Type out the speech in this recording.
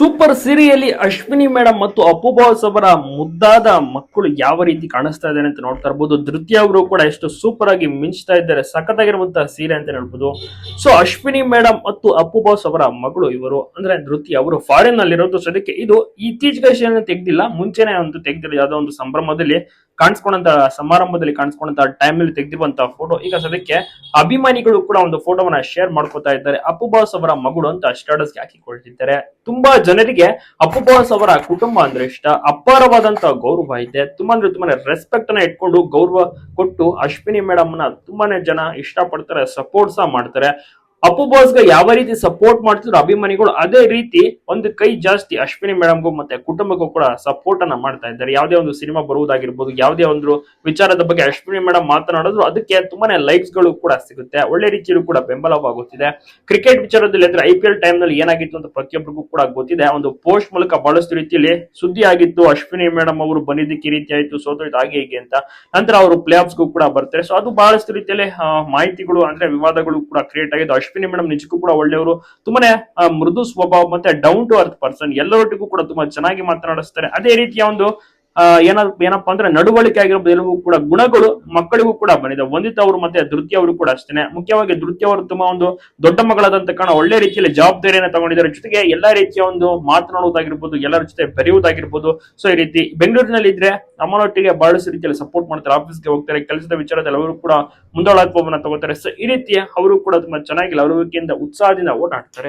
Super ಸೀರಿಯಲ್ಲಿ Ashwini madam ಮತ್ತು Appu boss ಅವರ ಮುದ್ದಾದ ಮಕ್ಕಳು ಯಾವ ರೀತಿ ಕಾಣಿಸ್ತಾ ಇದ್ದಾರೆ ಅಂತ ನೋಡ್ತಾ ಇರ್ಬೋದು. ಧೃತಿ ಅವರು ಕೂಡ ಎಷ್ಟು ಸೂಪರ್ ಆಗಿ ಮಿಂಚ್ತಾ ಇದ್ದಾರೆ. ಸಖತ್ತಾಗಿರುವಂತಹ ಸೀರೆ ಅಂತ ಹೇಳ್ಬೋದು. ಸೊ ಅಶ್ವಿನಿ ಮೇಡಮ್ ಮತ್ತು ಅಪ್ಪು ಬಾಸ್ ಅವರ ಮಗಳು ಇವರು. ಅಂದ್ರೆ ಧೃತಿ ಅವರು ಫಾರಿನ್ನಲ್ಲಿ ಇರೋದು ಸದ್ಯಕ್ಕೆ ಇದು ಇತ್ತೀಚೆಗೆ ತೆಗ್ದಿಲ್ಲ. ಮುಂಚೆನೆ ಒಂದು ತೆಗ್ದಿಲ್ಲ ಯಾವುದೋ ಒಂದು ಸಂಭ್ರಮದಲ್ಲಿ ಕಾಣಿಸ್ಕೊಂಡಂತ ಸಮಾರಂಭದಲ್ಲಿ ಕಾಣಿಸ್ಕೊಂಡಂತ ಟೈಮ್ ಅಲ್ಲಿ ತೆಗೆದಿರುವಂತಹ ಫೋಟೋ ಈಗ ಸದ್ಯಕ್ಕೆ ಅಭಿಮಾನಿಗಳು ಕೂಡ ಒಂದು ಫೋಟೋವನ್ನ ಶೇರ್ ಮಾಡ್ಕೊತಾ ಇದ್ದಾರೆ. ಅಪ್ಪು ಬಾಸ್ ಅವರ ಮಗಳು ಅಂತ ಸ್ಟೇಟಸ್ ಹಾಕಿಕೊಳ್ತಿದ್ದಾರೆ. ತುಂಬಾ ಜನರಿಗೆ ಅಪ್ಪು ಬಾಸ್ ಅವರ ಕುಟುಂಬ ಅಂದ್ರೆ ಇಷ್ಟ. ಅಪಾರವಾದಂತ ಗೌರವ ಇದೆ. ತುಂಬಾ ಅಂದ್ರೆ ತುಂಬಾನೇ ರೆಸ್ಪೆಕ್ಟ್ ಅನ್ನ ಇಟ್ಕೊಂಡು ಗೌರವ ಕೊಟ್ಟು ಅಶ್ವಿನಿ ಮೇಡಮ್ನ ತುಂಬಾನೇ ಜನ ಇಷ್ಟಪಡ್ತಾರೆ ಸಪೋರ್ಟ್ ಸಹ ಮಾಡ್ತಾರೆ. ಅಪ್ಪು ಬಾಸ್ಗೆ ಯಾವ ರೀತಿ ಸಪೋರ್ಟ್ ಮಾಡ್ತಿದ್ರು ಅಭಿಮಾನಿಗಳು ಅದೇ ರೀತಿ ಒಂದು ಕೈ ಜಾಸ್ತಿ ಅಶ್ವಿನಿ ಮೇಡಮ್ಗೂ ಮತ್ತೆ ಕುಟುಂಬಕ್ಕೂ ಕೂಡ ಸಪೋರ್ಟ್ ಅನ್ನ ಮಾಡ್ತಾ ಇದ್ದಾರೆ. ಯಾವುದೇ ಒಂದು ಸಿನಿಮಾ ಬರುವುದಾಗಿರ್ಬೋದು, ಯಾವುದೇ ಒಂದು ವಿಚಾರದ ಬಗ್ಗೆ ಅಶ್ವಿನಿ ಮೇಡಮ್ ಮಾತನಾಡಿದ್ರು, ಅದಕ್ಕೆ ತುಂಬಾನೇ ಲೈಕ್ಸ್ಗಳು ಕೂಡ ಸಿಗುತ್ತೆ. ಒಳ್ಳೆ ರೀತಿಯಲ್ಲೂ ಕೂಡ ಬೆಂಬಲವಾಗುತ್ತಿದೆ. ಕ್ರಿಕೆಟ್ ವಿಚಾರದಲ್ಲಿ ಅಂದ್ರೆ ಐ ಪಿ ಎಲ್ ಟೈಮ್ನಲ್ಲಿ ಏನಾಗಿತ್ತು ಅಂತ ಪ್ರತಿಯೊಬ್ಬರಿಗೂ ಕೂಡ ಗೊತ್ತಿದೆ. ಒಂದು ಪೋಸ್ಟ್ ಮೂಲಕ ಬಹಳಷ್ಟು ರೀತಿಯಲ್ಲಿ ಸುದ್ದಿ ಆಗಿತ್ತು. ಅಶ್ವಿನಿ ಮೇಡಮ್ ಅವರು ಬಂದಿದ್ದಕ್ಕೆ ಈ ರೀತಿ ಆಯ್ತು ಸೋತೋಯ್ತು ಹಾಗೆ ಹೀಗೆ ಅಂತ. ನಂತರ ಅವರು ಪ್ಲೇ ಆಫ್ಸ್ಗೂ ಕೂಡ ಬರ್ತಾರೆ. ಸೊ ಅದು ಬಹಳಷ್ಟು ರೀತಿಯಲ್ಲಿ ಮಾಹಿತಿಗಳು ಅಂದ್ರೆ ವಿವಾದಗಳು ಕೂಡ ಕ್ರಿಯೇಟ್ ಆಗಿದ್ದು ಅಶ್ವಿನಿ ಮೇಡಮ್ ನಿಜಕ್ಕೂ ಕೂಡ ಒಳ್ಳೆಯವರು. ತುಂಬಾನೇ ಮೃದು ಸ್ವಭಾವ ಮತ್ತೆ ಡೌನ್ ಟು ಅರ್ತ್ ಪರ್ಸನ್ ಎಲ್ಲರೊಟ್ಟಿಗೂ ಕೂಡ ತುಂಬಾ ಚೆನ್ನಾಗಿ ಮಾತನಾಡಿಸ್ತಾರೆ. ಅದೇ ರೀತಿಯ ಒಂದು ಏನ ಏನಪ್ಪಾ ಅಂದ್ರೆ ನಡವಳಿಕೆ ಆಗಿರ್ಬೋದು ಎಲ್ಲವೂ ಕೂಡ ಗುಣಗಳು ಮಕ್ಕಳಿಗೂ ಕೂಡ ಬಂದಿದೆ. ವಂದಿತ ಅವರು ಮತ್ತೆ ಧೃತಿ ಅವರು ಕೂಡ ಅಷ್ಟೇನೆ. ಮುಖ್ಯವಾಗಿ ಧೃತಿ ಅವರು ತುಂಬಾ ಒಂದು ದೊಡ್ಡ ಮಗಳಾದಂತ ಕಾರಣ ಒಳ್ಳೆ ರೀತಿಯಲ್ಲಿ ಜವಾಬ್ದಾರಿಯನ್ನ ತಗೊಂಡಿದ್ದಾರೆ. ಜೊತೆಗೆ ಎಲ್ಲಾ ರೀತಿಯ ಒಂದು ಮಾತನಾಡುವುದಾಗಿರ್ಬೋದು, ಎಲ್ಲರ ಜೊತೆ ಬೆರೆಯುವುದಾಗಿರ್ಬೋದು. ಸೊ ಈ ರೀತಿ ಬೆಂಗಳೂರಿನಲ್ಲಿ ಇದ್ರೆ ಅಮ್ಮನೊಟ್ಟಿಗೆ ಬಹಳಷ್ಟು ರೀತಿಯಲ್ಲಿ ಸಪೋರ್ಟ್ ಮಾಡ್ತಾರೆ. ಆಫೀಸ್ಗೆ ಹೋಗ್ತಾರೆ. ಕೆಲಸದ ವಿಚಾರದಲ್ಲಿ ಅವರು ಕೂಡ ಮುಂದಾಳತ್ವವನ್ನ ತಗೋತಾರೆ. ಸೊ ಈ ರೀತಿ ಅವರು ಕೂಡ ತುಂಬಾ ಚೆನ್ನಾಗಿ ಲವಲವಿಕೆಯಿಂದ, ಉತ್ಸಾಹದಿಂದ ಓಡಾಡ್ತಾರೆ.